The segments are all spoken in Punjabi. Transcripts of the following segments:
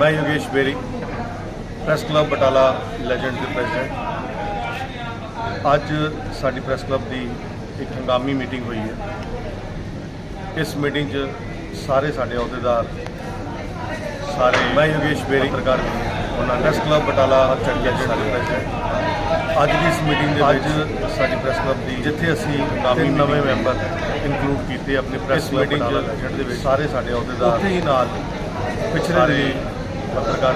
ਮੈਂ Yogesh Bery press club Batala legend ਦੇ ਪ੍ਰੈਜ਼ੀਡੈਂਟ ਅੱਜ ਸਾਡੀ ਪ੍ਰੈਸ ਕਲੱਬ ਦੀ ਇੱਕ ਹੰਗਾਮੀ ਮੀਟਿੰਗ ਹੋਈ ਹੈ। ਇਸ ਮੀਟਿੰਗ 'ਚ ਸਾਰੇ ਸਾਡੇ ਅਹੁਦੇਦਾਰ ਸਾਰੇ ਮੈਂ ਯੋਗੇਸ਼ ਬੇਰੀ ਪੱਤਰਕਾਰ ਵੀ ਉਹਨਾਂ ਪ੍ਰੈਸ ਕਲੱਬ ਬਟਾਲਾ ਚੜ੍ਹੀਆ ਦੇ ਸਾਰੇ ਪ੍ਰੈਜ਼ੀਡੈਂਟ ਅੱਜ ਦੀ ਇਸ ਮੀਟਿੰਗ ਦੇ ਵਿੱਚ ਸਾਡੀ ਪ੍ਰੈਸ ਕਲੱਬ ਦੀ ਜਿੱਥੇ ਅਸੀਂ ਤਿੰਨ ਨਵੇਂ ਮੈਂਬਰ ਇਨਕਲੂਡ ਕੀਤੇ ਆਪਣੇ ਪ੍ਰੈਸ ਮੀਟਿੰਗ ਦੇ ਵਿੱਚ। ਸਾਰੇ ਸਾਡੇ ਅਹੁਦੇਦਾਰ ਉੱਥੇ ਹੀ ਨਾਲ ਪਿਛਲੇ ਪੱਤਰਕਾਰ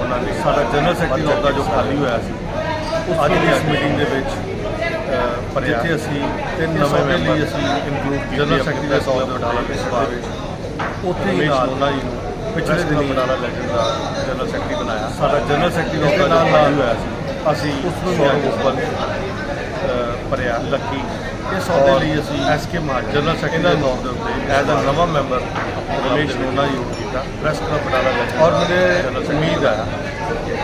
ਉਹਨਾਂ ਨੇ ਸਾਡਾ ਜਨਰਲ ਸੈਕਟਰੀ ਅਹੁਦਾ ਜੋ ਖਾਲੀ ਹੋਇਆ ਸੀ ਅੱਜ ਦੀ ਇਸ ਮੀਟਿੰਗ ਦੇ ਵਿੱਚ ਪਰ ਜਿੱਥੇ ਅਸੀਂ ਤਿੰਨ ਨਵੇਂ ਮੈਂਬਰ ਅਸੀਂ ਇਨਕਲੂਡ ਕੀਤੇ ਜਨਰਲ ਸੈਕਟਰੀ ਦਾ ਅਹੁਦਾ ਬਟਾਲਾ ਦੇ ਸਭਾ ਵਿੱਚ। ਉੱਥੇ ਹੀ ਨਾਲ ਉਹਨਾਂ ਜੀ ਨੂੰ ਪਿਛਲੇ ਦਿਨੀ ਬਟਾਲਾ ਲੈਜੈਂਡ ਦਾ ਜਨਰਲ ਸੈਕਟਰੀ ਬਣਾਇਆ। ਸਾਡਾ ਜਨਰਲ ਸੈਕਟਰੀ ਦਾ ਨਾਲ ਹੋਇਆ ਸੀ ਅਸੀਂ ਉਸ ਨੂੰ ਅੱਜ ਉੱਪਰ ਭਰਿਆ। ਲੱਕੀ ਇਸ ਅਹੁਦੇ ਲਈ ਅਸੀਂ ਐਸਕੇ ਮਾਨ ਜਨਰਲ ਸੈਕਟਰੀ ਨਾਮ ਦੇ ਉੱਤੇ ਐਜ਼ ਅ ਨਵਾਂ ਮੈਂਬਰ ਰਮੇਸ਼ ਨੋਨਾ ਨੂੰ ਕੀਤਾ ਪ੍ਰੈਸ ਕਲੱਬ ਬਟਾਲਾ ਵਿੱਚ। ਔਰ ਮੈਨੂੰ ਉਮੀਦ ਹੈ।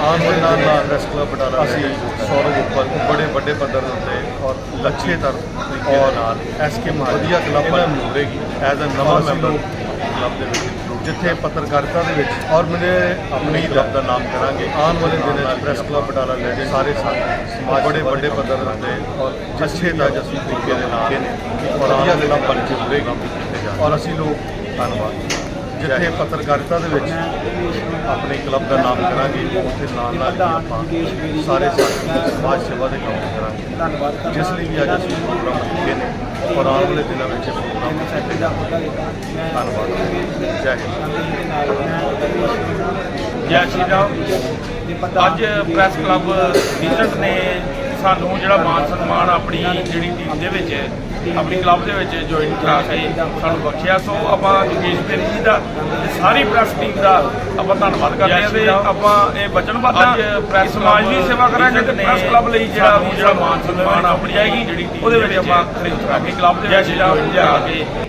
ਆਉਣ ਵਾਲੇ ਨਾਲ ਨਾਲ ਪ੍ਰੈਸ ਕਲੱਬ ਬਟਾਲਾ ਅਸੀਂ ਸੌਰਵ ਉੱਪਰ ਬੜੇ ਵੱਡੇ ਪੱਧਰ ਉੱਤੇ ਔਰ ਲੱਛੇ ਤਰ ਤਰੀਕੇ ਨਾਲ ਐਸਕੇ ਮਾਨ ਵਧੀਆ ਕਲੱਬ ਬਣ। ਹੋਵੇਗੀ ਐਜ਼ ਅ ਨਵਾਂ ਮੈਂਬਰ ਕਲੱਬ ਦੇ ਵਿੱਚ। ਜਿੱਥੇ ਪੱਤਰਕਾਰਿਤਾ ਦੇ ਵਿੱਚ ਔਰ ਮੇਰੇ ਆਪਣੀ ਕਲੱਬ ਦਾ ਨਾਮ ਕਰਾਂਗੇ। ਆਉਣ ਵਾਲੇ ਦਿਨਾਂ 'ਚ ਪ੍ਰੈਸ ਕਲੱਬ ਬਟਾਲਾ ਲੈ ਕੇ ਸਾਰੇ ਸਮਾਜ ਬੜੇ ਵੱਡੇ ਪੱਧਰ ਦੇ ਉੱਤੇ ਔਰ ਅੱਛੇ ਦਾ ਜਸੀ ਤਰੀਕੇ ਦੇ ਨਾਲ ਔਰ ਵਧੀਆ ਕਲੱਬ ਬਣ ਕੇ ਉਭਰੇਗੀ ਔਰ ਅਸੀਂ ਲੋਕ ਧੰਨਵਾਦ। ਜਿੱਥੇ ਪੱਤਰਕਾਰਿਤਾ ਦੇ ਵਿੱਚ ਆਪਣੇ ਕਲੱਬ ਦਾ ਨਾਮ ਕਰਾਂਗੇ ਉੱਥੇ ਨਾਲ ਨਾਲ ਆਪਾਂ ਸਾਰੇ ਸਮਾਜ ਸੇਵਾ ਦੇ ਕੰਮ ਕਰਾਂਗੇ। ਧੰਨਵਾਦ। ਜਿਸ ਲਈ ਵੀ ਅੱਜ ਅਸੀਂ ਪ੍ਰੋਗਰਾਮ ਕੀਤੇ ਔਰ ਆਉਣ ਵਾਲੇ ਦਿਨਾਂ ਵਿੱਚ ਇਹ ਪ੍ਰੋਗਰਾਮ ਧੰਨਵਾਦ ਜੈ। ਹਿੰਦ। ਜੈ ਸ਼੍ਰੀ ਰਾਮ। ਅੱਜ ਪ੍ਰੈਸ ਕਲੱਬ ਰੀਜੈਂਟ ਨੇ ਸਾਨੂੰ ਜਿਹੜਾ ਮਾਨ ਸਨਮਾਨ ਆਪਣੀ ਜਿਹੜੀ ਟੀਮ ਦੇ ਵਿੱਚ ਆਪਣੀ ਕਲੱਬ ਦੇ ਵਿੱਚ ਜੁਆਇਨ ਕਰਾ ਕੇ ਸਾਨੂੰ ਬਖਸ਼ਿਆ। ਸੋ ਆਪਾਂ ਜੋਗੇਸ਼ ਬੇਰੀ ਜੀ ਦਾ ਤੇ ਸਾਰੀ ਪ੍ਰੈਸ ਟੀਮ ਦਾ ਆਪਾਂ ਧੰਨਵਾਦ ਕਰਦੇ ਹਾਂ ਤੇ ਆਪਾਂ ਇਹ ਵਚਨਬੱਧ ਹਾਂ ਪ੍ਰੈਸ ਸਮਾਜ ਦੀ ਸੇਵਾ ਕਰਾਂਗੇ ਤੇ ਪ੍ਰੈਸ ਕਲੱਬ ਲਈ ਜਿਹੜਾ ਜਿਹੜਾ ਮਾਨ ਸਨਮਾਨ ਆਪਣੀ ਆਏਗੀ ਜਿਹੜੀ ਉਹਦੇ ਵਿੱਚ ਆਪਾਂ ਖਰੀਦ ਕਰਾ ਕੇ ਕਲੱਬ ਦੇ ਵਿੱਚ ਕਰਾ ਕੇ